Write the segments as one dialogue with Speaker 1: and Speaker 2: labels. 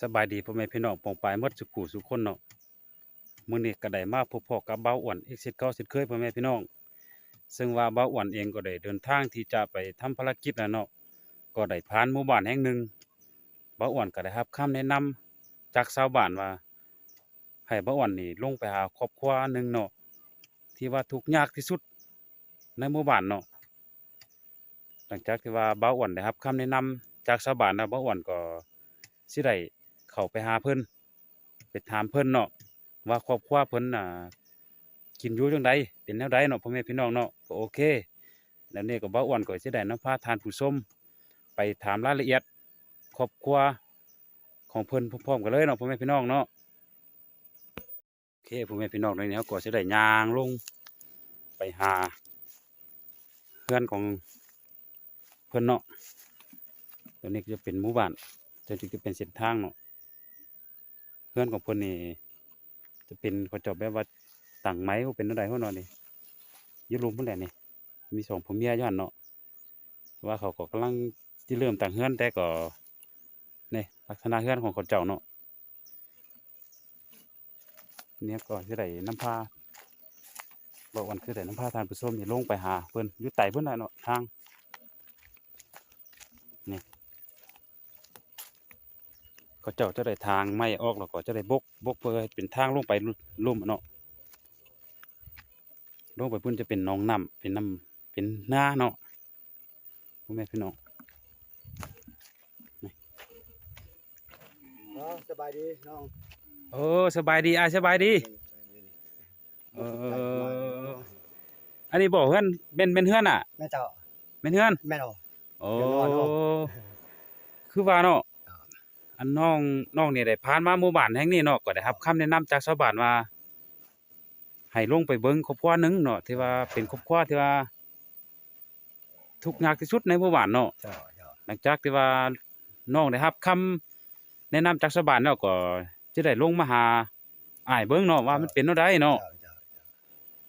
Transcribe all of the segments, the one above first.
Speaker 1: สบายดีพ่อแม่พี่น้องปองปลายมดสุขุสุขคนเนาะมื้อนี้ก็ได้มาพบพอกับเบ้าอ้วนอีกสิเก่าสิเคยพ่อแม่พี่น้อง ซึ่งว่าเบ้าอ้วนเองก็ได้เดินทางที่จะไปทำภารกิจแล้วเนาะก็ได้ผ่านหมู่บ้านแห่งหนึ่งเบ้าอ้วนก็ได้รับคำแนะนำจากชาวบ้านว่า ให้เบ้าอ้วนนี่ลงไปหาครอบครัวหนึ่งเนาะที่ว่าทุกข์ยากที่สุดในหมู่บ้านเนาะหลังจากที่ว่าเบ้าอ้วนได้รับคำแนะนำจากชาวบ้านแล้วเบ้าอ้วนก็สิได้ เขาไปหาเพิ่นไปถามเพิ่นเนาะว่าครอบครัวเพิ่นน่ะกินอยู่จังไดเป็นแนวใดเนาะพ่อแม่พี่น้องเนาะก็โอเคแล้วนี่ก็บ่อ้วนก็สิได้นำพาทานผู้ชมไปถามรายละเอียดครอบครัวของเพิ่นพร้อมๆกันเลยเนาะพ่อแม่พี่น้องเนาะโอเคพ่อแม่พี่น้องในนี้ก็สิได้ย่างลงไปหาเพื่อนของเพิ่นเนาะตัวนี้ก็จะเป็นหมู่บ้านจะจึงจะเป็นเส้นทางเนาะ พื่อนของเพิ่นนี่จะเป็นเขจาแบบว่าตั้งไม้เขาเป็นอะไรเขาเนาะนี่ยืรุมเพิ่นแหละนี่มีสองผัวเมียยู่หันเนาะว่าเขาก็กำลังที่เริ่มตั้งเฮือนแต่ก็นี่ลักษณะเฮือนของเขาเจ้าเนาะเนี่ยก็สิได้น้ำพาบอกวันคือได้น้ำพาทานผู้ส้มนี่ลงไปหาเพิ่อนอยู่ไต่เพิ่นน่ะเนาะทาง ก็เจ้าจะได้ทางไม่ออกแล้วก็จะได้บกบกเพื่อให้เป็นทางลงไปลุ่มอะเนาะลงไปพุ่นจะเป็นหนองน้ำเป็นน้ำเป็นหน้าเนาะพ่อแม่พี่น้อง
Speaker 2: อ๋อสบายดีน้อง
Speaker 1: โอ้สบายดีอายสบายดีเอออันนี้บอกเพื่อนเป็นเป็นเพื่อนอะ
Speaker 2: แม่เจ้า
Speaker 1: เป็นเพื่อน
Speaker 2: แม่เนาะ
Speaker 1: โอ้
Speaker 2: เดี๋ยวนอนเนาะ
Speaker 1: คือว่าเนาะ
Speaker 2: ครับ
Speaker 1: อันน้องน้องนี่ได้ผ่านมาหมู่บ้านแห่งนี้เนาะก็ได้รับคำแนะนำจากชาวบ้านว่าให้ลงไปเบิ่งครอบครัวหนึงเนาะที่ว่าเป็นครอบครัวที่ว่า ทุกข์ยากที่สุดในหมู่บ้านเนาะ
Speaker 2: เจ้าเจ้า
Speaker 1: หลังจากที่ว่าน้องได้รับคำแนะนำจากชาวบ้านแล้วก็จะได้ลงมาหาอ้ายเบิ่งเนาะว่ามันเป็นแนวใดเนาะ
Speaker 2: เจ้าเจ้าเจ้า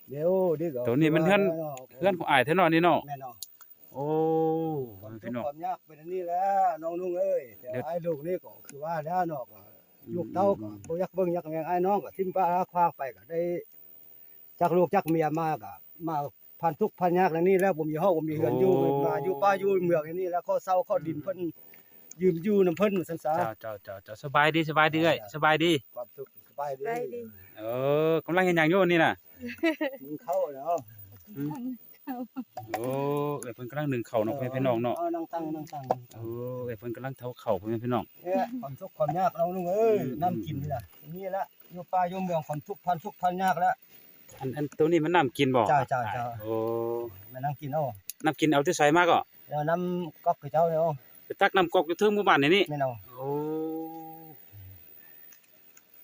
Speaker 2: เดี๋ยวดิก็
Speaker 1: ตัวนี้มันเฮือนเพื่อนของอ้ายแท้เนาะนี่เนาะ
Speaker 2: แม่เนาะ
Speaker 1: โอ้
Speaker 2: ความ
Speaker 1: พี่
Speaker 2: ทุกข์
Speaker 1: น้อง
Speaker 2: ความยากเป็นอันนี้แหล้วน้องนุ่งเอ้ยแต่
Speaker 1: เดี๋ยว
Speaker 2: ไอ้ลูกนี่ก็คือว่าแล้วเนาะก็ลูกเต้าก็บ่อยากเบิ่งอยากแมงไอ้น้องก็ทิ้งป้าคว้างไปก็ได้จากลูกจากเมียมาก็มาพันทุกข์พันยากในนี้แล้วบ่มีห้องบ่มีเฮือนอยู่มาอยู่ป่าอยู่เมืองอย่างนี้แล้วก็เซาข้อดินเพิ่นยืมอยู่นํเพิ่นซั่นซะ
Speaker 1: เจ้าเจ้าเจ้าเจ้าสบายดีสบายดีเอ้ยสบายดี
Speaker 2: ความทุกข์สบายดี
Speaker 3: สบายดี
Speaker 1: เออกำลังเห็นอย่างอยู่นี่น่ะ
Speaker 2: มึงเข้าแล้ว
Speaker 1: โอ้เอ้ยเพิ่นกำลังนึ่งข้าวเนาะเพื่อนพี่น้องเนาะ
Speaker 2: อนั่งตั้งนั่งตั้ง
Speaker 1: โอ้เอ้ยเพิ่นกำลังเทาข้าวเพื่อนพี่น้อง
Speaker 2: เนี่ยความทุกข์ความยากเราลุงเอ้ย
Speaker 1: อืม
Speaker 2: น้ำกินนี่ล่ะนี่ละอยู่ป่าอยู่เมืองความทุกข์พันทุกข์พันยากแล้ว
Speaker 1: อันอันตัวนี้มันน้ำกินบ่
Speaker 2: เจ้าเจ้าเจ้า
Speaker 1: โอ้
Speaker 2: มานั่งกินเอา
Speaker 1: น้ำกินเอาที่ใส่มาก็
Speaker 2: แล้วน้ำก๊อกคือเจ้าเนี่ยเอา
Speaker 1: ไปตักน้ำกอกอยู่เทิงหมู่บ้านนี่นี่
Speaker 2: แม่นเอา
Speaker 1: โอ้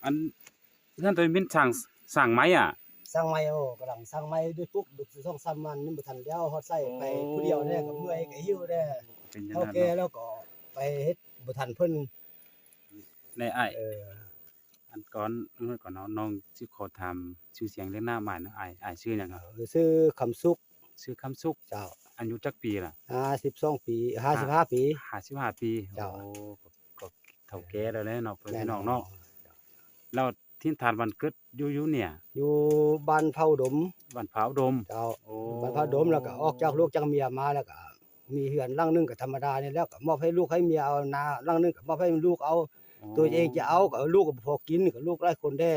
Speaker 1: อันนั่นตัวนี้เป็นสร้างสร้างไม้อะ
Speaker 2: สร้างไม้เอากำลังสร้างไม้ด้วยปุ๊บดุสองสามวันนี่บ่ทันเดียวฮอดใส่ไปผู้เดียวเนี่ยก็เมื่อยก็หิวแด้
Speaker 1: เป็นอย่าง
Speaker 2: เฮา
Speaker 1: นั้น
Speaker 2: แก่
Speaker 1: เนาะ
Speaker 2: แล้วก็ไปเฮ็ดบ่ทันเพิ่น
Speaker 1: ในอ้าย
Speaker 2: เออ
Speaker 1: อันก่อนเมื่อก่อนเนาะน้องสิขอถามชื่อเสียงเรียกหน้าใหม่เนาะอ้ายอ้ายชื่อหยังครับ
Speaker 2: ซื้อคำสุก
Speaker 1: ชื่อคำสุข
Speaker 2: เจ้า
Speaker 1: อายุจักปีล่ะ
Speaker 2: 52ปี55ปี
Speaker 1: 55ปี
Speaker 2: เจ้า
Speaker 1: โอ้ก็ก็เฒ่าแก่แล้วแหละเนาะเพิ่น
Speaker 2: แม่
Speaker 1: พี่น้องเนาะแล้ว ที่ฐานวันเกิดอยู่อยู่เนี่ย
Speaker 2: อยู่บ้านเผาดม
Speaker 1: บ้านพร้าวดม
Speaker 2: เจ้า
Speaker 1: โอ้
Speaker 2: บรรพดมแล้วก็ออกจากลูกจากเมียมาแล้วก็มีเหือนหลังหนึงก็ธรรมดานี่แล้วก็มอบให้ลูกให้เมียเอานาหลังหนึงก็มอบให้ลูกเอา ตัวเองจะเอาก็เอาลูกก็บ่พอกินก็ลูกหลายคนแด้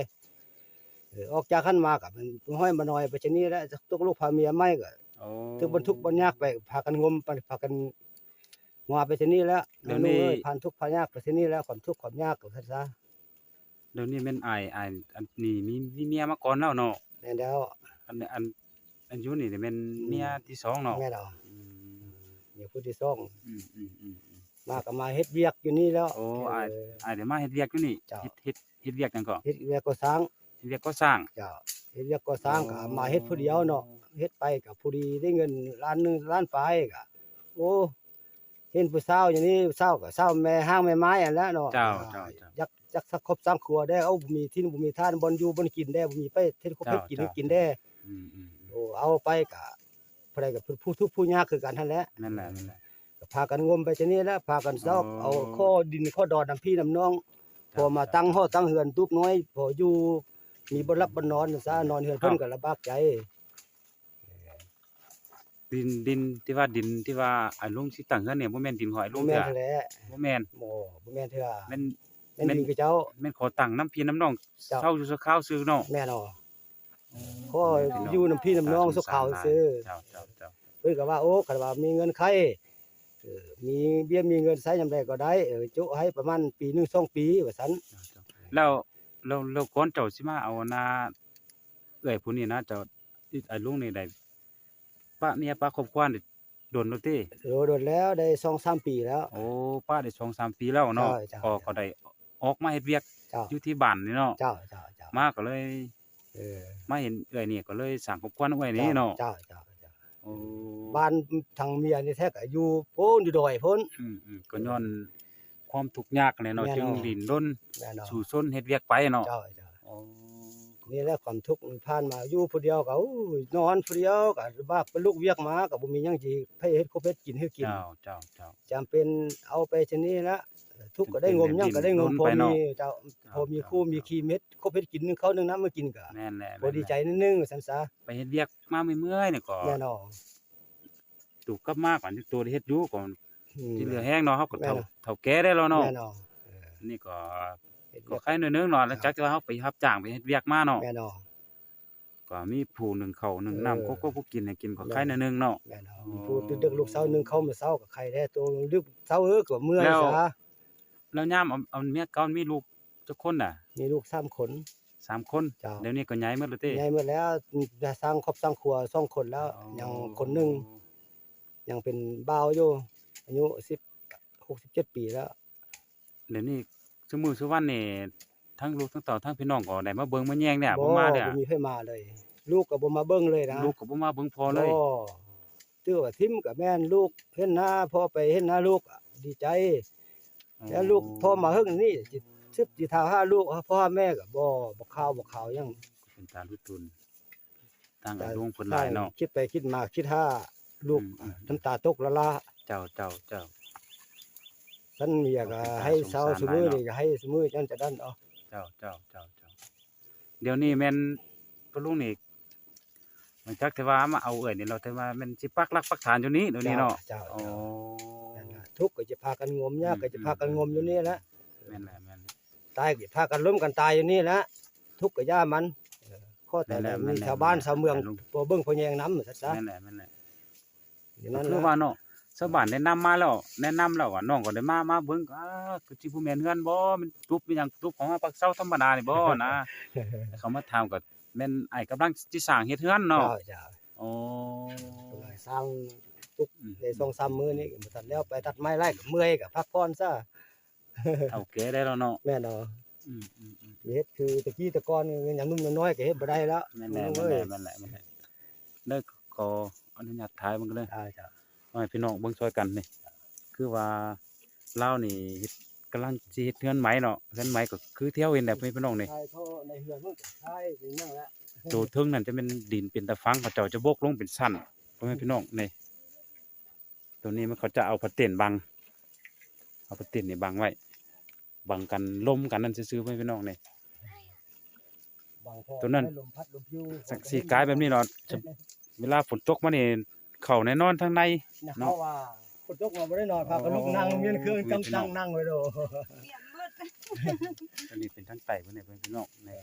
Speaker 2: เออออกจากขั้นมาก็มันห้อยมาหน่อยไปชนี้แล้วตกลูกพาเมียไม่ก็
Speaker 1: โอ้
Speaker 2: ถึงบรรทุกบรรยากไปพากันงมไปพากันงอไปชนี้แล้ว
Speaker 1: เดี๋ยวนี้
Speaker 2: น้องๆเอ้ยผ่านทุกข์ผ่านยากไปชนี้แล้วความทุกข์ความยากก็ซะ
Speaker 1: เดี๋ยวนี้แม่นอ้ายอ้ายอันนี้มีมีเมียมาก่อนแล้วเนาะ
Speaker 2: แม่นแล้ว
Speaker 1: อันอันอันอยู่นี่นี่แม่นเมียที่สองเนาะ
Speaker 2: แม่นเอา
Speaker 1: อืม
Speaker 2: เดี๋ยวผู้ที่สอง
Speaker 1: อืมอืมอืมอืม
Speaker 2: มาก็มาเฮ็ดเวียกอยู่นี่แล้ว
Speaker 1: โอ้
Speaker 2: เอ้า
Speaker 1: ยอ้ายเดี๋ยวมาเฮ็ดเวียกอยู่นี่
Speaker 2: เจ้า
Speaker 1: เฮ็ดเฮ็ดเฮ็ดเวียกกันก่อน
Speaker 2: เฮ็ดเวียกก็สร้าง
Speaker 1: เฮ็ดเวียกก็สร้าง
Speaker 2: เจ้าเฮ็ดเวียกก่อสร้างก็มาเฮ็ดผู้เดียวเนาะ เฮ็ดไปก็ผู้ดีได้เงินล้านหนึงล้านปลายก็โอ้เห็นผู้สาวอย่างนี้สาวก็สาวแม่ห้างแม่ไม้อันแล้วเนาะ
Speaker 1: เจ้าเจ้าเจ้า
Speaker 2: อยาก อยากสักครบสร้างครัวได้เอาบ่มีที่บ่มีทานบ่อยู่บ่กินได้บ่มีไปเฮ็ดครบ
Speaker 1: เจ้า
Speaker 2: เฮ็ดกิน
Speaker 1: เจ้า
Speaker 2: ให้กินได้
Speaker 1: อืมอืมอืม
Speaker 2: โอ้เอาไปก็ผู้ใดก็ผู้ผู้ทุกข์ผู้ยากคือกันนั่นแหละ
Speaker 1: นั่นแหละนั่นแหละ
Speaker 2: ก็พากันงมไปจังนี้แหล้วพากันซอก
Speaker 1: อ๋อ
Speaker 2: เอาข้อดินข้อดอนน้ำพี่น้ำน้อง พอมาตั้งห้อตั้งเฮือนตุบน้อย พออยู่มีบ่รับบ่นอนซะนอนเฮือนเพิ่นก็ลำบากใจ
Speaker 1: ดินดินที่ว่าดินที่ว่าไอ้ลุงสิตั้งเฮือนเนี่ยบ่แม่นดินหอยลุ
Speaker 2: บ่
Speaker 1: ง
Speaker 2: แม่
Speaker 1: เด้
Speaker 2: น
Speaker 1: อ
Speaker 2: แท้แหละ
Speaker 1: บ่แม่น
Speaker 2: บ่บ่แม่นเทื่อ
Speaker 1: แม่น
Speaker 2: แม่นดินกับเจ้า
Speaker 1: แม่นขอตั้งน้ำพี่น้ำน้อง
Speaker 2: เจ้า
Speaker 1: เช่าอยู่สักคราวซื้อเนาะ
Speaker 2: แม่นอ๋อก็อยู่น้ำพี่น้ำน้องสุขเขาซื้อ
Speaker 1: เจ้าเจ้าเจ้า
Speaker 2: เพิ่นก็ว่าโอ้คันว่ามีเงินใครเออมีเบี้ยมีเงินใช้ยามใดก็ได้เออจุให้ประมาณปีหนึงสองปีว่าซั่น
Speaker 1: เจ้าแล้วแล้วแล้วก่อนเจ้าสิมาเอาหน้าเอ้อยผู้นี้นะเจ้าที่ไอ้ลุงนี่ได้ป้าเมียป้าครอบครัวนี่โดนแล้วติ
Speaker 2: โดโดนแล้วได้2-3ปีแล้ว
Speaker 1: โอ้ป้าได้2 3ปีแล้วเนาะ
Speaker 2: เจ้า
Speaker 1: ก็
Speaker 2: เจ้า
Speaker 1: ก็ได้ ออกมาเฮ็ดเวียก
Speaker 2: เจ้า
Speaker 1: อยู่ที่บ้านนี่เนาะ
Speaker 2: เจ้าเจ้าเจ้า
Speaker 1: มาก็เลย
Speaker 2: เออ
Speaker 1: มาเห็นเอ้อยนี่ก็เลยสร้างครอบครัวเอ้อยนี่เนาะ
Speaker 2: เจ้าเจ้าเจ้า
Speaker 1: โอ้
Speaker 2: บ้านทางเมียนี่แท้ก็อยู่โพ้นอยู่ดอยพ้น
Speaker 1: อืมอืมก็ย้อนความทุกข์ยากเนี่ยเนาะ
Speaker 2: แม่น
Speaker 1: จึง
Speaker 2: เนาะ
Speaker 1: ดิ้นรน
Speaker 2: แม่นอ๋อ
Speaker 1: สู่ซนเฮ็ดเวียกไปเนาะ
Speaker 2: เจ้าเจ้า
Speaker 1: โอ้
Speaker 2: นี่แหละความทุกข์มันผ่านมาอยู่ผู้เดียวก็อู้ยนอนผู้เดียวก็บากเป็นลูกเวียกมาก็บ่มีหยังสิให้เฮ็ดคบเฮ็ดกินให้กิน
Speaker 1: เจ้าเจ้าเจ้า
Speaker 2: จำเป็นเอาไปชนี้ละ ทุกข์ก็ได้งมหยังก็ได้งม
Speaker 1: ดิ้น
Speaker 2: พอ
Speaker 1: ไปเนาะ
Speaker 2: มีเจ้าพอมีคู่มีขี้เม็ดคบเฮ็ดกินนึงเขานึงน้ำมากินก็
Speaker 1: แม่นแหละ
Speaker 2: บ่ดีใจนิดนึงว่าซั่นซะ
Speaker 1: ไปเฮ็ดเวียกมาเมื่อยๆนี่ก็
Speaker 2: แม่นอ๋อ
Speaker 1: ตูกกลับมาก่อนที่ตัวได้เฮ็ดอยู่ก่อน
Speaker 2: อืม
Speaker 1: ที่เหลือแห้งเนาะเฮาก็เฒ่า
Speaker 2: แม่นเนาะ
Speaker 1: เฒ่าแก่ได้แล้วเนาะ
Speaker 2: แม่นอ๋อเออ
Speaker 1: นี่ก็
Speaker 2: เฮ็ด
Speaker 1: ก็
Speaker 2: เวียก
Speaker 1: ใครหน่อยนึงเนาะหลังจากที่ว่าเฮาไปรับจ้างไปเฮ็ดเวียกมาเนาะ
Speaker 2: แม่นอ๋อ
Speaker 1: ก็มีผู้หนึ่งข้าวหนึ่งน้ำ
Speaker 2: เออ
Speaker 1: ก็ก็ผู้กินให้กินก็ใครหน่อยนึงเนาะ
Speaker 2: แม่นอ๋อ
Speaker 1: อ๋อ
Speaker 2: มีผู้ดึกๆลูกเสานึงเข้ามาเช้ากับใครแท้ตัวดึกเช้าเออก็เมื่อย
Speaker 1: แล้ว
Speaker 2: ซะ
Speaker 1: แล้วยามเอาเอาเมียเก่ามีลูกจักคนน่ะ
Speaker 2: มีลูกสามคน
Speaker 1: สามคน
Speaker 2: เจ้า
Speaker 1: เดี๋ยวนี้ก็ย้ายหมดแล้วติ
Speaker 2: ใหญ่หมดแล้วจะสร้างครอบสร้างครัวสองคนแล้วยังคนหนึงยังเป็นบ่าวอยู่อายุ10 67ปีแล้ว
Speaker 1: เดี๋ยวนี้ซุมื้อซุวันนี่ทั้งลูกทั้งเต่าทั้งพี่น้องก็ได้มาเบิ่งมาแย่งเนี่ย
Speaker 2: บ่
Speaker 1: บ่มาเด้อ
Speaker 2: บ่มีไผมาเลย ลูกก็บ่มาเบิ่งเลยนะ
Speaker 1: ลูกก็บ่มาเบิ่งพอเลย
Speaker 2: บ่ตื้อว่าทิมกับแม่นลูกเห็นหน้าพ่อไปเห็นหน้าลูกอะดีใจ แล้วลูกพ่อมาเฮิงนี่สิซึบสิทาหาลูกพ่อหาแม่ก็บ่บ่ข่าวบ่ข่าวหยัง
Speaker 1: เป็นตาลุตุนตั้งไอ้ลุงเพิ่นหลายเนาะ
Speaker 2: คิดไปคิดมาคิดหาลูก
Speaker 1: อืม
Speaker 2: น้ำตาตกละละ
Speaker 1: เจ้าเจ้าเจ้า
Speaker 2: ฉันเมียก็ให้เศร้า
Speaker 1: สงสาร
Speaker 2: ซุมื้อ
Speaker 1: หลายเนาะ
Speaker 2: นี่ก็ให้ซุมื้อจังจะดันเอา
Speaker 1: เจ้าเจ้าเจ้าเจ้าเดี๋ยวนี้แม่นพวกลุงนี่มันจักแต่ว่ามาเอาเอ้ยนี่เราแต่ว่าแมันสิปักหลักปักฐานอยู่นี้เดี๋ยวนี้เนาะ
Speaker 2: เจ้า ทุกข์ก็จะพากันงมยากก็จะพากันงมอยู่นี่แหละ
Speaker 1: แม่นแหละแม่น
Speaker 2: ตายก็พากันล้มกันตายอยู่นี่แหละทุกข์ก็ย่ามันเออข้อแต่
Speaker 1: แม่นแหละ
Speaker 2: มี
Speaker 1: แม่นแหละ
Speaker 2: ชาวบ้านชาวเมือง
Speaker 1: ลุง
Speaker 2: ตัวเบิ่งพอแยงน้ำซะซะ
Speaker 1: แม่นแหละแม่นแหละ
Speaker 2: อย่าง
Speaker 1: ก็
Speaker 2: นั้น
Speaker 1: คือ
Speaker 2: ล่ะ
Speaker 1: ว่าเนาะชาวบ้านแนะนำมาแล้วแนะนำแล้วก็น้องก็ได้มามาเบิ่งก็อ้าคือสิผู้แม่นเฮือนบ่มันตุบเป็นหยังตุบของปักเซาธรรมดานี่บ่นะแต่เขามาถามก็แม่นไอ้กำลังสิสร้างเฮ็ดเฮือนเนาะ
Speaker 2: เจ้าเจ้า
Speaker 1: อ๋อ
Speaker 2: สร้าง ทุก
Speaker 1: อืม
Speaker 2: ในสองสามมื้อนี้ก็บ่ทันแล้วไปตัดไม้ไร่ก็เมื่อยก็พักผ่อนซะ
Speaker 1: เอาแก่ได้แล้วเนาะ
Speaker 2: แม่นเนาะ
Speaker 1: อืมอืมอืม
Speaker 2: เฮ็ดคือตะกี้แตะกอนอย่างนุ่มอย่างน้อยก็เฮ็ดบ่ได้แล้ว
Speaker 1: แม่นแหละ
Speaker 2: ลุง
Speaker 1: แม่น
Speaker 2: เอ้
Speaker 1: แห
Speaker 2: ย
Speaker 1: ละแม่นแหละแม่นแหละเด้อขออนุญาตถ่ายมันก็เลย
Speaker 2: อ่าจ้ะ
Speaker 1: ให้พี่น้องเบิ่งช่วยกันนี่คือว่าลาวนี่เฮ็ดกำลังสิเฮ็ดเฮือนไหมเนาะเฮือนไหมก็คือเที่ยวเห็นแหละพี่น้องนี่
Speaker 2: ใช่เขาในเฮือนมันก็ใช่เป็นนั่นแหละ
Speaker 1: ตัวเทึงนั่นจะเป็นดินเป็นตะฟังเขาเจ้าจะบกลงเป็นสั้นพ่อแม่พี่น้องนี่ ตัวนี้มันเขาจะเอาพลาเต็นบัง เอาพลาเต็นนี่บังไว้ บังกันลมกันนั่นซื่อๆพ่อแม่พี่น้องนี่
Speaker 2: บางพอ
Speaker 1: ตัวนั้น
Speaker 2: ได้ลมพัดลมพิว
Speaker 1: สักสีกายแบบนี้เนาะจะเวลาฝนตกมานี่เข้าแน่นอนทางใน
Speaker 2: นะ
Speaker 1: เนาะ
Speaker 2: เขาว่าคนตกมาบ่ได้นอนพากันลุกนั่งเมียนเครื่องจังจังนั่งไว้โด
Speaker 1: ตัวนี้เป็นทางไต่พ่อแม่พี่น้องนี่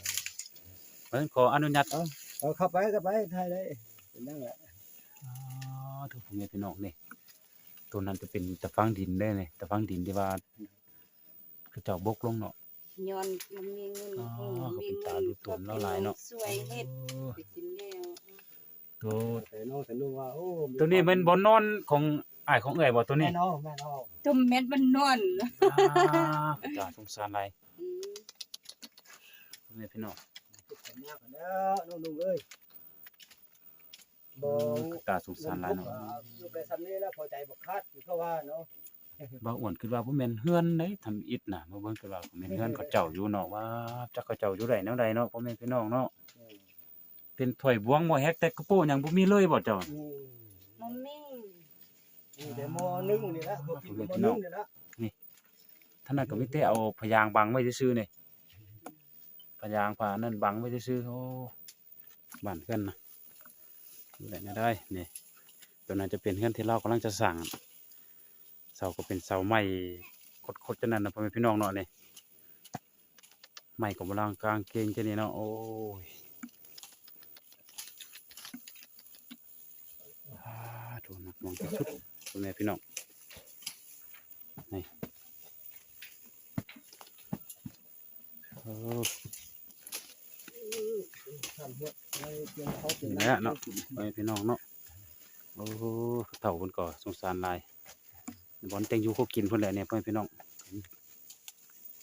Speaker 1: เพราะฉะนั้นขออนุญาต
Speaker 2: เอาเข้าไปก็ไปไทยได้เป็นนั่นแหละ
Speaker 1: อ๋อทุกพ่อแม่พี่น้องนี่ ตัวนั้นจะเป็นตะฟังดินได้นี่ตะฟังดินที่ว่าเขาเจ้าบกลงเนาะ
Speaker 3: ย้อนมันมีเงิน
Speaker 1: อ๋อ
Speaker 3: เออ
Speaker 1: ก็
Speaker 3: มี
Speaker 1: เป็น
Speaker 3: เงิ
Speaker 1: ตาดูตุ่มแล้วหลายเนาะ
Speaker 3: สวยเฮ็ดไปกินแล้ว
Speaker 1: ตัว
Speaker 2: แต่น้องแต่นุ่งว่าโอ้
Speaker 1: ตัวนี้เป็นบ่อนนอนของอ้ายของเอ้อยบ่ตัวนี้
Speaker 2: แม่น้องแม่น้อง
Speaker 3: ตุ่มเม็ดมันนอน
Speaker 1: อ่าจ้าสงสารหลาย
Speaker 3: อืม
Speaker 1: พ่อแม่พี่น้อง
Speaker 2: ทุกคนยากกันแล้วน้องนุ่งเอ้ยบ่
Speaker 1: ตาสงสารหลายเนาะ
Speaker 2: อยู่ไปซ้ำนี้แล้วพอใจบ่คาดอยู่เพราะว่าเนาะ
Speaker 1: บ่อ้วนคิดว่าบ่แม่นเฮือนเด้ทำอิฐน่ะมาเบิ่งคือว่าแม่นเฮือนเขาเจ้าอยู่เนาะว่าจักเขาเจ้าอยู่ไดแนวใดเนาะพ่อแม่พี่น้องเนาะเป็นถ้วยบวงบ่แฮกแต่กระโปรงหยังบ่มีเลยบ่เจ้า
Speaker 2: อืม
Speaker 3: มันมี
Speaker 2: นี่แต่หมอนึ่งนี่แหละบ่กินหมอนึ่งนี่แหละ
Speaker 1: ธรรนนั้นก็มีแต่เอาพยางบังไว้ซื่อๆนี่พยางผ้านั่นบังไว้ซื่อๆโอ้บ้านเพิ่นนะนี่ แหละนะได้นี่ตัวนั้นจะเป็นเฮือนที่เรากำลังจะสร้างเสาก็เป็นเสาไม้คดๆจังนั้นนะพ่อแม่พี่น้องเนาะนี่ไม้ก็บ่ลังกลางเกงจังนี้เนาะโอ้ยอ่าดนหนักหน่วงที่สุดพ่อแม่พี่น้องเออ
Speaker 2: ทำเฮ็ดให้เพียงเขาเป็ น
Speaker 1: นี่แหละเนาะไปพี่น้องเนาะโอ้เฒ่าเพิ่นก็สงสารหลายบอนแต่งอยู่เขากินเพิ่นแหละเนี่ยพ่อแม่พี่น้อง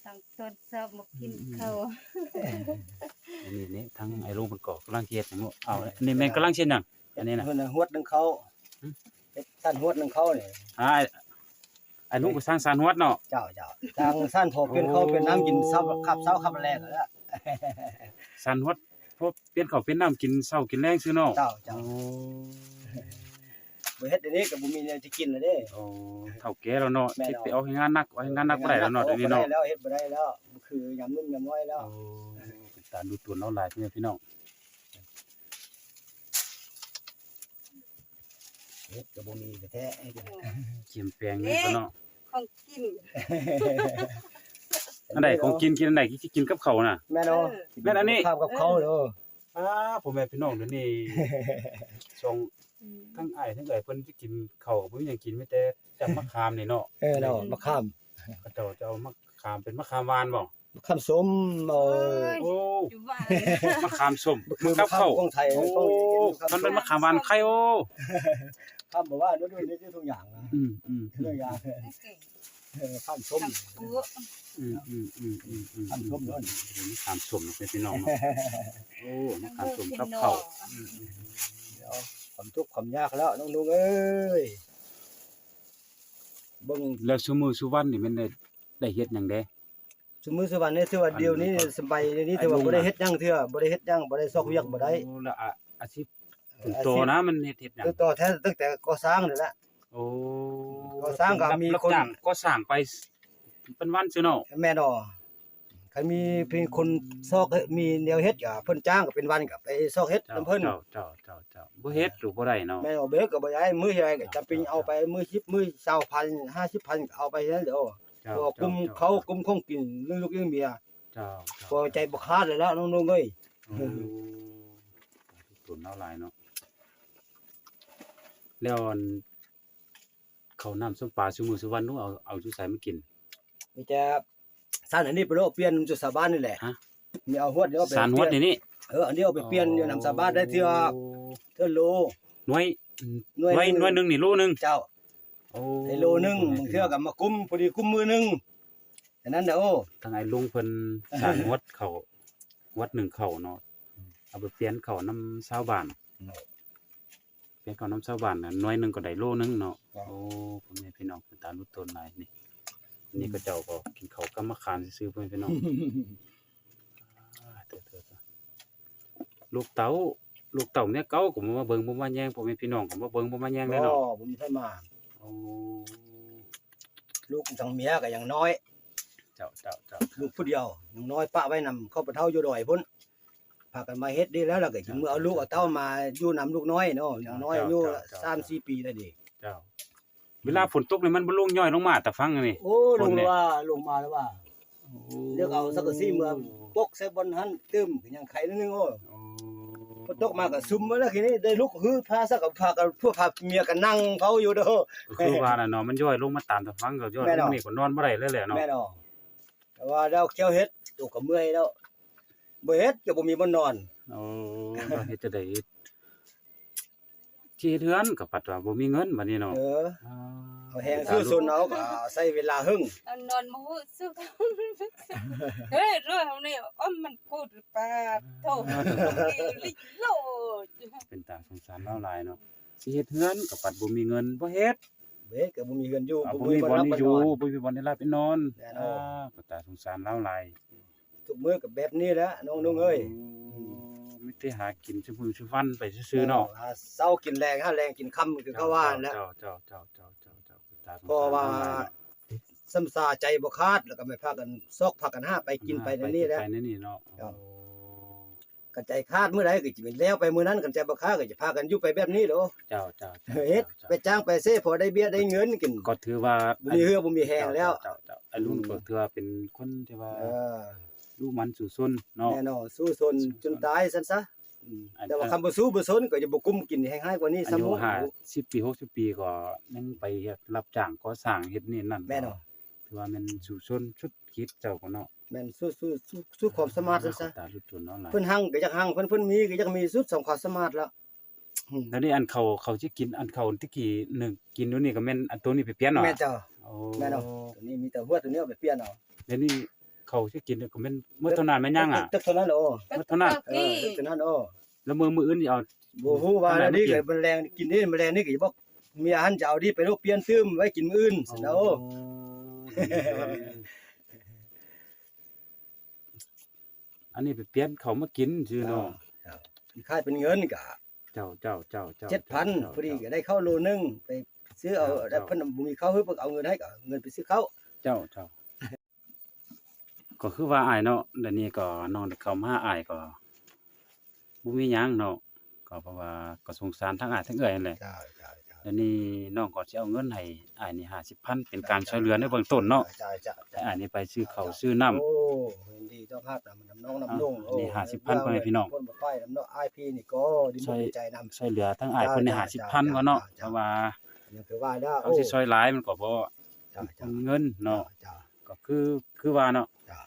Speaker 3: ต้องตรวจสอบมากินเขาว
Speaker 1: อันนี้นี่ทั้งไอ้ลุงเพิ่นก็กำลังเฮ็ดหยังเนาะเอาอันนี้แม่นกำลังเฮ็ดหยังอันนี้น่ะ
Speaker 2: เพิ่นน่ะหวดนึงเขา
Speaker 1: หืม
Speaker 2: เฮ็ดสั้นหวดนึงเขานี่
Speaker 1: อ่าไอ้ไอ้ลุงก็สร้างสารฮวดเนาะ
Speaker 2: เจ้าเจ้าทางสั้นพอเป็นเขาเป็นน้ำกินซับขับเช้าขับแรงแล้ว
Speaker 1: สารฮวด พวกเปลี่ยนข้าวเป็นน้ำกินเช้ากินแรงซื่อเนาะ
Speaker 2: เจ้า
Speaker 1: โอ้
Speaker 2: เจ้าบ่เฮ็ดเดี๋ยวนี้ก็บ่มีแนวจะกินแล้วเด้
Speaker 1: โอ้เฒ่าแก่แล้วเนาะ
Speaker 2: แม่
Speaker 1: สิ
Speaker 2: เนาะ
Speaker 1: ไปเอาให้งานหนักเอาให้งานหนักบ่ได้แล้วเนาะเดี๋ยวนี้เนาะ
Speaker 2: บ่ได้แล้วเฮ็ดบ่ได้แล้วคือยามนุ่มยามน้อยแล้ว
Speaker 1: โอ้เป็นตาดูตัวเนาะหลายพี่พี่น้อง
Speaker 2: เฮ็ดก็บ่มีแท้ๆเฮ็ด
Speaker 1: เขียมแปลงนี่ก็เนาะ
Speaker 3: ของกิน
Speaker 1: อันใดของกินกินอันใดที่กินกับเขาวน่ะ
Speaker 2: แม่เนาะ
Speaker 1: แม่นอันนี้
Speaker 2: ข้าวกับเขาเด้อ
Speaker 1: อ้าพ่อแม่พี่น้องเดี๋ยวนี้ส่งทั้งอ้ายทั้งเอ๋ยเพิ่นสิกินข้าวบ่มีหยังกินมีแต่จับมะขามนี่เนาะ
Speaker 2: เออเนาะมะขาม
Speaker 1: เขาเจ้าจะเอามะขามเป็นมะขามหวานบ่
Speaker 2: มะขามส้มเอ้ย
Speaker 1: โอ้
Speaker 3: อยู่บ้าน
Speaker 1: มะขามส้ม
Speaker 2: คื
Speaker 1: กั
Speaker 2: อบมะขาม
Speaker 1: ข้าว
Speaker 2: ของไทย
Speaker 1: โอ้
Speaker 2: ของ
Speaker 1: มันเป็นมะขามหวานไข่โอ้
Speaker 2: ข้ามบอกว่าด้วยด้วยทุกอย่างนะ
Speaker 1: อืมอืม
Speaker 2: ทุกอย่าง เออข้ามส้ม
Speaker 3: กับปู
Speaker 1: อืมอืมอืมอืมอืม
Speaker 2: ขามส้มด้วย
Speaker 1: มะขามส้มเป็นพี่น้องเนาะโอ้มะขามส้มกับข้าวอืมอืม
Speaker 2: เดี๋ยวความทุกข์ความยากแล้วน้องลุงเอ้ยเบิ่ง
Speaker 1: แล้วซุมื้อซุวันนี่มันได้ได้เฮ็ดหยังเด้
Speaker 2: สมมุติสวรรค์นี่ถือว่าเดียวนี้สบายนี่ถือว่าบ่ได้เฮ็ดหยังเถื่อบ่ได้เฮ็ดหยังบ่ได้ซอกเวียกบ่ได้
Speaker 1: โอ้แล้วอาอาชีพถึงโตนะมันเฮ็ดเฮ็ดหยัง
Speaker 2: คือต่อแท้ตั้งแต่ก่อสร้างนี่แหละ
Speaker 1: โอ้
Speaker 2: ก่อสร้างก็มี
Speaker 1: รับ
Speaker 2: คน
Speaker 1: จ้างก็สร้างไป เป็นวันซื่อเนาะ
Speaker 2: แม่นอคันมีเพียงคนซอกเฮ็ดมีแนวเฮ็ดก็เพิ่นจ้างก็เป็นวันก็ไปซอกเฮ็ด
Speaker 1: เจ้า
Speaker 2: นํเพิ่น
Speaker 1: เจ้าเจ้าเจ้าเจ้าบ่เฮ็ดหรือบ่ได้เนาะ
Speaker 2: แม่นอเบิกก็บ่ได้มื้อเท่าไหร่ก็จำเป็นเอาไปมื้อ10มื้อ20,000 50,000ก็เอาไปนั่นเด้อ
Speaker 1: เจ้า
Speaker 2: พอกลุ่มเขากลุ่มของกินเรื่องลูกเรื่องเมีย
Speaker 1: เจ้า
Speaker 2: พอใจบ่ขาดเลยแล้วน้องๆเอ้ย
Speaker 1: โอ้ตุนเอาหลายเนาะแล้วอัน เขาวน้ำส้มปลาซุมื้อซุวันนู้นเอาเอาอยู่ไสมากิน
Speaker 2: มีแต่สารอันนี้ไปโลเปลี่ยนจุดสาบานนี่แหละ
Speaker 1: ฮะ
Speaker 2: มีเอาหวดเดียวไป
Speaker 1: สารหวด
Speaker 2: เปลี่
Speaker 1: นี่
Speaker 2: ยน
Speaker 1: นี่
Speaker 2: เอออันนี้เอาไปเปลี่ยนอยู่นำสาบานได้เทื่อเทื่อโล
Speaker 1: หน่วย
Speaker 2: หน่วย
Speaker 1: หน่วยหน่วยหนึงนี่โลหนึง
Speaker 2: เจ้า
Speaker 1: โอ้
Speaker 2: ได้โลหนึงบางเทื่อก็มากุมพอดีกุมมือหนึงอันนั้นเด้อโอ้
Speaker 1: ทางไอ้ลุงเพิ่นสร้างวัดเขาวัดหนึ่งเขาเนาะเอาไปเปลี่ยนเขาน้ำชาวบ้าน เปลี่ยนเขาน้ำชาวบ้านน่ะหน่วยหนึงก็ได้โลหนึงเนาะโอ้พ่อแม่พี่น้องเป็นตาลุตนหลายนี่อันนี่ก็เจ้าก็กินข้าวกับมะขามซื่อๆพ่อแม่พี่น้อง อ่าเถอะๆลูกเต๋าลูกเต๋าเนี่ยเก่าก็บ่มาเบิ่งบ่มาแย่งพ่อแม่พี่น้องก็บ่เบิ่งบ่มาแย่งเลย
Speaker 2: อ๋
Speaker 1: เนาะ
Speaker 2: อผมใช่มา
Speaker 1: โอ้
Speaker 2: ลูกทางเมียก็ยังน้อย
Speaker 1: เจ้าเจ้าเจ้า
Speaker 2: ลูกผู้เดียวยังน้อยปะไว้นำเข้าไปเท่าอยู่ดอยพุ่น พากันมาเฮ็ดดีแล้วแล้วก็จึงมือเอาลูกเอาเต้ามาอยู่นำลูกน้อยเนาะอย่างน้อยอายุ3-4ปีได้ดิ
Speaker 1: เจ้า เวลาฝนตกนี่มันบ่ลงย่อยลงมาแต่ฟังอันนี่
Speaker 2: โอ้ลงว่าลงมาแล้วว่าเลือกเอาสักกะซี่เมืองปกใส่บนหันตึมก็ยังไข่นิดนึงโอ้
Speaker 1: โอ้
Speaker 2: พอตกมาก็ซุ่มมาแล้วทีนี้ได้ลุกฮือพาสักกับพากันพวกพาเมียกันนั่งเผาอยู่เด้อ
Speaker 1: ก็คือว่าน่ะเนาะมันย่อยลงมาตามแต่ฟังก็ย่อย
Speaker 2: แม่
Speaker 1: ล
Speaker 2: เนาะ
Speaker 1: งนี่ก็นอนบ่ได้เลยแหละเนาะ
Speaker 2: แม่นอแต่ว่าเราเคี้ยวเฮ็ดตัวก็เมื่อยแล้ว บ่เฮ็ดก็บ่มีบ่นอน
Speaker 1: โอ้เราเฮ็ดจะได้ที่เฮ็ดเฮือนก็ปัดว่าบ่มีเงินบัดนี้เนาะ
Speaker 2: เออ
Speaker 1: อ่า
Speaker 2: เอาแหงซื้อซุนเอาก็ใช้เวลาหึง
Speaker 3: เอานอนมาหูซึกเฮ้ยเรื่องนี้อ้อมมันกูดปาโถลิโล
Speaker 1: เป็นตาสงสารเราหลายเนาะสิเฮ็ดเฮือนก็ปัดบ่มีเงินบ่เฮ็ด
Speaker 2: บ่เฮ็ดก็บ่มีเงินอยู่
Speaker 1: อ่า
Speaker 2: บ่
Speaker 1: บ่
Speaker 2: มี
Speaker 1: มี
Speaker 2: บ่
Speaker 1: บ่อน
Speaker 2: รับ
Speaker 1: นี่
Speaker 2: บ่
Speaker 1: อยู่
Speaker 2: นอน
Speaker 1: บ่มีบ่อนให้หลับให้นอน
Speaker 2: แน่นอน
Speaker 1: อ่าเป็นตาสงสารเราหลาย
Speaker 2: ทุกมื้อก็แบบนี้แหละน้องนุ่งเอ้ย
Speaker 1: โมีแต่หากินซุมื้อซุวันไปซื่อๆเนาะ
Speaker 2: หเช้ากินแรงหาแรงกินค่ำคือเขาว่าแหล้ว
Speaker 1: เจ้าเจ้าเจ้าเจ้าเจ้าเจ้าเป็นตาสงสร
Speaker 2: เพราะว่า
Speaker 1: เรหลยเนาะ
Speaker 2: ซ้ำซาใจบ่ขาดแล้วก็ไม่พากันซอกพากันหาไปกินไปในนี้แหละ
Speaker 1: ไปในนี่เนาะ
Speaker 2: ครับ
Speaker 1: โอ้
Speaker 2: กันใจขาดมื้อใดก็สิเป็นแล้วไปมื้อนั้นกันใจบ่ขาดก็จะพากันอยู่ไปแบบนี้โด
Speaker 1: เจ้าเจ้าจ้า
Speaker 2: เฮ็ดไปจ้างไปเซ่พอได้เบี้ยได้เงินกิน
Speaker 1: ก็ถือว่า
Speaker 2: บ่มีเหือบ่มีแหงแล้ว
Speaker 1: เจ้าเจ้าไอ้ลุงก็ถือว่าเป็นคนที่ว่า
Speaker 2: เออ
Speaker 1: ลูกมันสู่ซนเนาะ
Speaker 2: แน่นอนสู้ซนจนตายซั่นซะอืม
Speaker 1: อัน
Speaker 2: แต่ว่าคำบ่สู้บ่ซนก็จะบ่กุมกินให้ง่ายกว่านี้
Speaker 1: อา
Speaker 2: ซ้ํ
Speaker 1: ยุ
Speaker 2: บ่
Speaker 1: ห้าสิบปีหกสิบปีก็ยังไปเฮ็ดรับจ้างก่อสร้างเฮ็ดนี่นั่น
Speaker 2: แม่นบ่
Speaker 1: ถือว่ามันสู่ซนชุดคิดเจ้าก็เนาะ
Speaker 2: แม่นสู้สู้สู้สู้ความสามารถซั่นซะ
Speaker 1: ตาลุดจนเนาะหลาย
Speaker 2: เพิ่นหังก็อยากหังเพิ่นเพิ่นมีก็อยากมีสุดสองความสามารถแล้วอืม
Speaker 1: แล้วนี่อันเขาเขาสิกินอันเขาตะกี้หนึ่งกินอยู่นี่ก็แม่นอันตัวนี้ไปเปลี่ยนเนาะ
Speaker 2: แม่เจ้า
Speaker 1: โอ้
Speaker 2: แม่เนาะ ตัวนี้มีแต่หัวตัวนี้เอาไปเปลี่ยนเอา
Speaker 1: แล้วนี่ เขาสิกินก็แม่นเมื่อเท่านั้นแม่นยังอะ
Speaker 2: ตึกเท่านั้นโอ้
Speaker 1: เท่านั้น
Speaker 2: เออตึกเท่านั้นโอ้
Speaker 1: แล้วมื้อมื้ออื่นนี่เอา
Speaker 2: บ่ฮู้ว่าอันนี้ก็แมลงกินนี่แมลงนี่ก็สิบอกมีอาหารจะเอาดีไปโลกเปลี่ยนซึมไว้กินมื้ออื่นซั่นนะโอ้
Speaker 1: อันนี้ไปเปลี่ยนเขามากินซื่อเนาะ
Speaker 2: ขายเป็นเงินก็
Speaker 1: เจ้าเจ้าเจ้าเจ้า
Speaker 2: 7,000พอดีก็ได้ข้าวโลนึงไปซื้อเอาได้เพิ่นบ่มีข้าวเฮ้ยเพิ่นเอาเงินให้ก็เอาเงินไปซื้อข้าว
Speaker 1: เจ้าเจ้า ก็คือว่าอายเนาะเดี๋ยวนี้ก็น้องได้เข้ามาหาอายก็บ่มีหยังเนาะก็เพราะว่าก็สงสารทั้งอายทั้งเอื้อยนั่นแหละ
Speaker 2: จ้าจ้าจ้า
Speaker 1: เดี๋ยวนี้น้องก็สิเอาเงินให้อายนี่50,000เป็นการช่วยเหลือในเบื้องต้นเนาะ
Speaker 2: จ้าจ้า
Speaker 1: ให้อายนี่ไปซื้อข้าวซื้อน้ำ
Speaker 2: โอ้ยินดีเจ้าภาพนำน้ำน้องน้ำนุ่ง
Speaker 1: อะนี่50,000พ่อแม่พี่น้อง
Speaker 2: คนบ่ไปน้ำน้อง IP นี่ก็ดีมุกดีใจนำ
Speaker 1: ช่วยเหลือทั้งอายเพิ่นได้50,000ว่าเนาะเพราะว่า
Speaker 2: นี่คือว่าแล้ว
Speaker 1: เขาสิช่วยหลายมันก็บ่
Speaker 2: จ้าจ้า
Speaker 1: เงินเนาะ
Speaker 2: จ้า
Speaker 1: ก็คือคือว่าเนาะ
Speaker 2: จ้า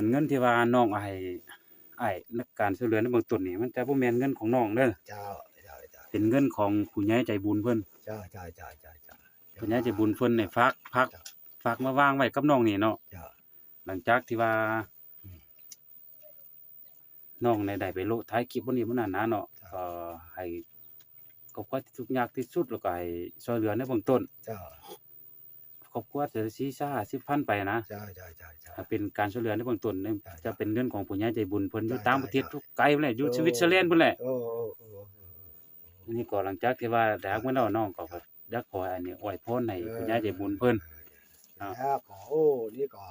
Speaker 1: หันเงินที่ว่าน้องให้อ้ายในการช่วยเหลือในเบื้องต้นนี่มันจะบ่แม่นเงินของน้องเด้อ
Speaker 2: จ้าจ้าจ้า
Speaker 1: เป็นเงินของผู้ใหญ่ใจบุญเพิ่น
Speaker 2: จ้าจ้าจ้าจ้าจ้า
Speaker 1: ผู้ใหญ่ใจบุญเพิ่นให้ฝากพักฝากมาวางไว้กับน้องนี่เนาะ
Speaker 2: จ้า
Speaker 1: หลังจากที่ว่า
Speaker 2: อืม
Speaker 1: น้องในได้ไปโลท้ายคลิปวันนี้มื้อนั้นนะเนาะ
Speaker 2: จ้ะ
Speaker 1: ก็ให้ครอบครัวที่ทุกข์ยากที่สุดแล้วก็ให้ช่วยเหลือในเบื้องต้น
Speaker 2: จ้า
Speaker 1: ครอบครัวจะสิซ่า10,000ไปนะ
Speaker 2: จ้าจ้าจ้าจ้า
Speaker 1: ถ้าเป็นการช่วยเหลือในเบื้องต้นเนี่ย
Speaker 2: จ้ะ
Speaker 1: จะเป็นเงินของผู้ใหญ่ใจบุญเพิ่นอยู่
Speaker 2: จ้ะ
Speaker 1: ต่างประเทศ
Speaker 2: จ้ะ
Speaker 1: ทุกไกลพุ่นแหละอยู่
Speaker 2: โอ้
Speaker 1: สวิตเซอร์แลนด์พุ่นแหละ
Speaker 2: โอ้โอ้โอ้
Speaker 1: อันนี้ก็หลังจากที่ว่าได้ฮักมาแล้วน้องก็อยากขออันนี้อวยพรให้ผู้ใหญ่ใจบุญเพิ่น อ่า
Speaker 2: แล้วก็โอ้นี่ก็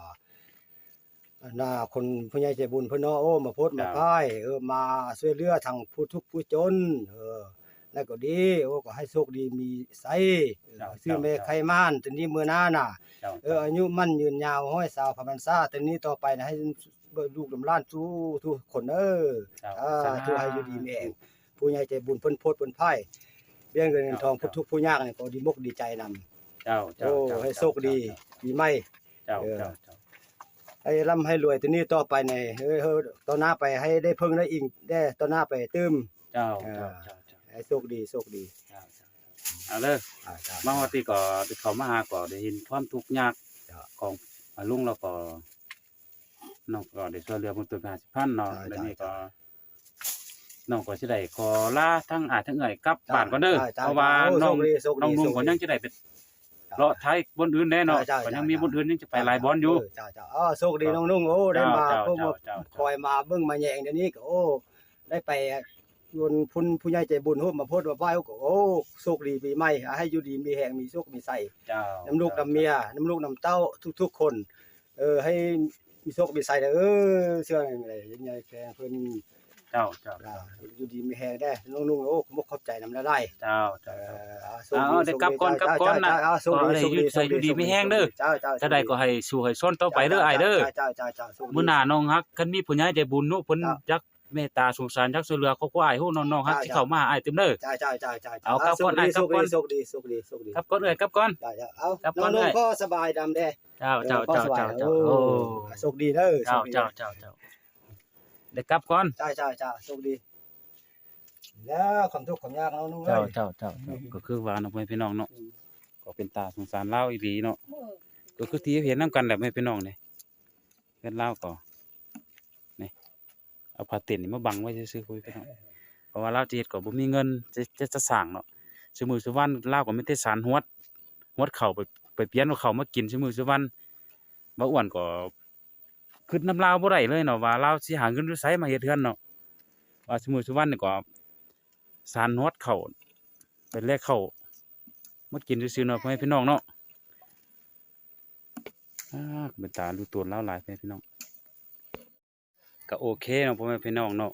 Speaker 2: หน้าคนผู้ใหญ่ใจบุญเพิ่นเนาะโอ้มาโพดมาพ่ายเออมาช่วยเหลือทางผู้ทุกข์ผู้จน เออ แล้วก็ดี โอ้ก็ให้โชคดีมีไสเออซื้อแม่ไข่ม่านตัวนี้มื้อหน้าน่ะ
Speaker 1: เจ้า
Speaker 2: เอออายุมั่นยืนยาวห้อยสาวพระบรรษาตัวนี้ต่อไปนะให้ลูกลำล้านสู้ทุกคนเด้อ
Speaker 1: เจ้า
Speaker 2: อ่าทุกให้อยู่ดีมีแห่งผู้ใหญ่ใจบุญเพิ่นโพดเพิ่นไพ่เรื่องเงินเงินทองผู้ทุกข์ผู้ยากนี่ก็ดีมกดีใจนำ
Speaker 1: เจ้าเจ้า
Speaker 2: โอ้
Speaker 1: เจ้า
Speaker 2: ให้โชคดีปีใหม่
Speaker 1: เจ้า
Speaker 2: เออ
Speaker 1: เจ้าเจ้า
Speaker 2: ให้ร่ำให้รวยตัวนี้ต่อไปในเฮ้ยเฮ้ยต่อหน้าไปให้ได้เพิ่งได้อิงได้ต่อหน้าไปตื้ม
Speaker 1: เจ้า
Speaker 2: อ่า
Speaker 1: เจ้าเจ้าเจ้า
Speaker 2: ให้โชคดีโชคดี
Speaker 1: เจ้าเจ้าเอาเด้อ
Speaker 2: อ่าจ้ะ
Speaker 1: มาว่าที่ก็ได้เข้ามาหาก็ได้เห็นความทุกข์ยาก
Speaker 2: จ้ะ
Speaker 1: ของอาลุงแล้วก็น้องก็ได้ช่วยเหลือเบื้องต้น50,000เนาะ
Speaker 2: จ้ะ
Speaker 1: แล้วนี่
Speaker 2: จ้ะ
Speaker 1: ก็น้องก็สิได้ขอลาทั้งอาทั้งเอ่ยกลับบ้านก่อนเด้อ
Speaker 2: จ้ะ
Speaker 1: เพราะว่า
Speaker 2: โน้
Speaker 1: อง
Speaker 2: โชคดีโชคดี
Speaker 1: น้องนุ่ง
Speaker 2: โชค
Speaker 1: ก็
Speaker 2: ดี
Speaker 1: ยังจะได้ไปเลาะท้ายบนอื่นแน่เนาะ
Speaker 2: จ้ะ
Speaker 1: ก็
Speaker 2: จ้ะ
Speaker 1: ยังมี
Speaker 2: จ้ะ
Speaker 1: บนอื่นยังจะไปหลายบอนอยู่
Speaker 2: เจ้าเจ้าอ๋อโชคดีน้องนุ่งโอ้ได้มา
Speaker 1: เจ้า
Speaker 2: พวกมา
Speaker 1: เจ้าเจ้า
Speaker 2: คอยมาเบิ่งมาแยงเดี๋ยวนี้ก็โอ้ได้ไป ยนพุ่นผู้ใหญ่ใจบุญโฮมมาโพดมาไหว้ก็โอ้โชคดีปีใหม่ให้อยู่ดีมีแหงมีโชคมีใส่
Speaker 1: เจ้า
Speaker 2: น้ำลูกน้ำเมียน้ำลูกน้ำเต้าทุก ๆ คน เออให้มีโชคมีใส่เด้อเออเชื่ออะไรยังไงแกเพิ่น
Speaker 1: เจ้าเจ้า
Speaker 2: อ่าอยู่ดีมีแหงได้น้องนุ่งโอ้ขอบขอบใจนำแล้วได้
Speaker 1: เจ้า
Speaker 2: เอ
Speaker 1: เจ้า
Speaker 2: อ
Speaker 1: เอาเดี๋ยวกลับก่อนกลับก่อนนะ
Speaker 2: โชคดี
Speaker 1: ก็ให้
Speaker 2: โชค
Speaker 1: อยู่
Speaker 2: ดี
Speaker 1: ใส่อยู่ดีมีแฮงเด้อ
Speaker 2: เจ้าเจ้า
Speaker 1: ถ้าได้ก็ให้สู้ให้ส้นต่อไปเด้ออ้ายเด้อ
Speaker 2: เจ้าเจ้าเจ้าโชคดี
Speaker 1: มื้อหน้าน้องฮักคันมีผู้ใหญ่ใจบุญเนาะเพิ่น
Speaker 2: ครับ
Speaker 1: จัก เมตตาสงสารจักช่วยเหลือครอบครัวอ้ายฮู้น้องๆฮัก
Speaker 2: จ้า
Speaker 1: สิเข้ามาหาอ้ายเต็มเด้อ
Speaker 2: จ้าจ้าจ้าจ้า
Speaker 1: เอากลับก่อน
Speaker 2: โชคดี
Speaker 1: อ้ายกลับก่อน
Speaker 2: โชคดีโชคดีโชคดี
Speaker 1: ครับก่อนเอ้ยครับก่อน
Speaker 2: จ้าจ้าเอา
Speaker 1: กลับก่
Speaker 2: น้
Speaker 1: อ
Speaker 2: อนงนุ่ง
Speaker 1: เอ้ย
Speaker 2: ก็สบายดำเด้
Speaker 1: เจ้าเจ้าเจ้าเจ้าเจ้า
Speaker 2: โอ้
Speaker 1: โอ้
Speaker 2: โชคดีเด้อ
Speaker 1: เจ้า
Speaker 2: โชคดี
Speaker 1: เจ้าเจ้าเจ้าได้กลับก่อน
Speaker 2: จ้าจ้าจ้าโชคดีแล้วความทุกข์ความยากน้องนุ่งเอ้
Speaker 1: เจ้ายเจ้าเจ้าเจ้าก็คือว่าเนาะพ่อแม่พี่น้องเนาะก็เป็นตาสงสารเล่าวอีหลีเนาะ
Speaker 3: เมื่อ
Speaker 1: ก็คือที่เห็นนํกันแหละแม่พี่น้องนี่เฮ็ดเล่าวก็นี่ เอาผ้าเต็นท์นี่มาบังไว้ซื่อๆคุยพี่น้องเพราะว่าเลาจะเฮ็ดก็บ่มีเงินจะจะจะสร้างเนาะซุมื้อซุวันลาวก็มีแต่สารฮวดฮวดเข้าไปไปเปลี่ยนเอาเข้ามากินซุมื้อซุวันบ่อ้วนก็คิดนำลาวบ่ได้เลยเนาะว่าลาวสิหาเงินอยู่ไสมาเฮ็ดเฮือนเนาะว่าซุมื้อซุวันนี่ก็สารฮวดเข้าวไปแลกเข้ามากินซื่อๆเนาะพ่อแม่พี่น้องเนาะอ่าเป็นตาดูตัวแล้วหลายพ่อแม่พี่น้อง ก็โอเคเนาะพ่อแม่พี่น้องเนาะ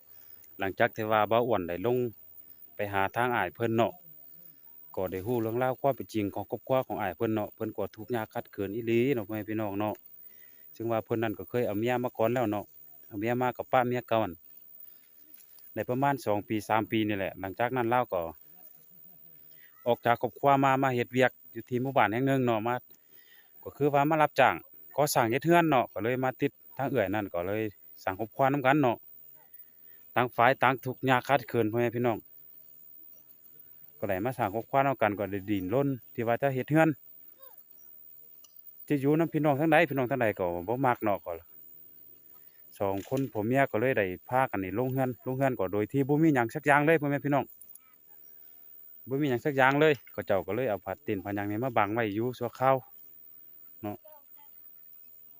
Speaker 1: หลังจากที่ว่าเบาอ้วนได้ลงไปหาทางอ้ายเพิ่นเนาะก็ได้ฮู้เรื่องราวความเป็นจริงของครอบครัวของอ้ายเพิ่นเนาะเพิ่นก็ทุกข์ยากขัดเขินอีหลีเนาะพ่อแม่พี่น้องเนาะซึ่งว่าเพิ่นนั่นก็เคยเอาเมียมาก่อนแล้วเนาะเอาเมียมากับป้าเมียเก่านั่นประมาณสองปีสามปีนี่แหละ หลังจากนั้นเล่าก็ ออกจากครอบครัวมามาเฮ็ดเวียกอยู่ที่หมู่บ้านแห่งหนึ่งเนาะมาก็คือว่ามารับจ้างก่อสร้างเฮ็ดเรือนเนาะก็เลยมาติดทางเอื้อยนั่นก็เลย สร้างครอบครัวนํกันเนาะต่างฝ่ายต่างทุกยากขัดเขินพ่อแม่พี่น้องก็ได้มาสร้างครอบครัวนำกันก็ได้ดิ้นรนที่ว่าจะเฮ็ดเรือนจะอยู่นํพี่น้องทั้งใดพี่น้องทั้งใดก็บ่มักเนาะก็สองคนผัวเมียก็เลยได้พากันนี่ลงเรือนลงเรือนก็โดยที่บ่มีหยังสักอย่างเลยพ่อแม่พี่น้องบ่มีหยังสักอย่างเลยเขาเจ้าก็เลยเอาผ้าต็นผ้าหยังนี่มาบังไว้อยู่ชั่วคราวเนาะ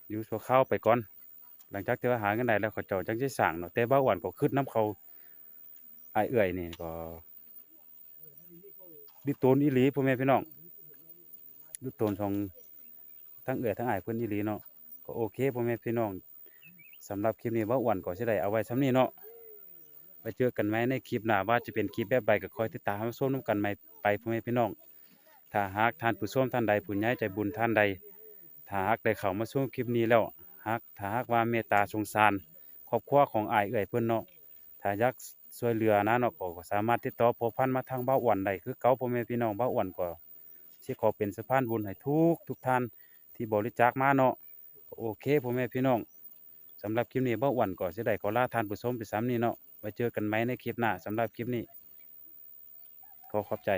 Speaker 1: อยู่ชั่วคราวไปก่อน หลังจากที่ว่าหาเงินได้แล้วเขาเจ้าจังสิสร้างเนาะแต่บ่าวอ้วนก็คิดนํเขาอ้ายเอื้อยนี่ก็ดิตนอีหลีพ่อแม่พี่น้องดิตนของทั้งเอื้อยทั้งอ้ายเพิ่นอีหลีเนาะก็โอเคพ่อแม่พี่น้องสำหรับคลิปนี้บ่าวอ้วนก็สิได้เอาไว้ส่ำนี้เนาะไว้เจอกันไหมในคลิปหน้าว่าจะเป็นคลิปแบบใดก็คอยติดตามรับชมนำกันใหมไปพ่อแม่พี่น้องถ้าหากท่านผู้ชมท่านใดผู้ใหญ่ใจบุญท่านใดถ้าหากได้เข้ามาชมคลิปนี้แล้ว หากถ้าหากว่าเมตตาสงสารครอบครัวของอ้ายเอื้อยเพิ่อนเนาะถ้ายากช่วยเหลือนะเนาะก็สามารถติดต่อพอพันมาทางเบ้าอ้วนได้คือเก่าพ่อแม่พี่น้องเบ้าอ้วนก็สิขอเป็นสะพานบุญให้ทุกทุกท่านที่บริจาคมาเนาะโอเคพ่อแม่พี่น้องสำหรับคลิปนี้เบ้าอ้วนก็สิได้ขอลาทานผู้ชมไปซ้ำนี้เนาะไว้เจอกันไหมในคลิปหน้าสำหรับคลิปนี้ขอขอบใจ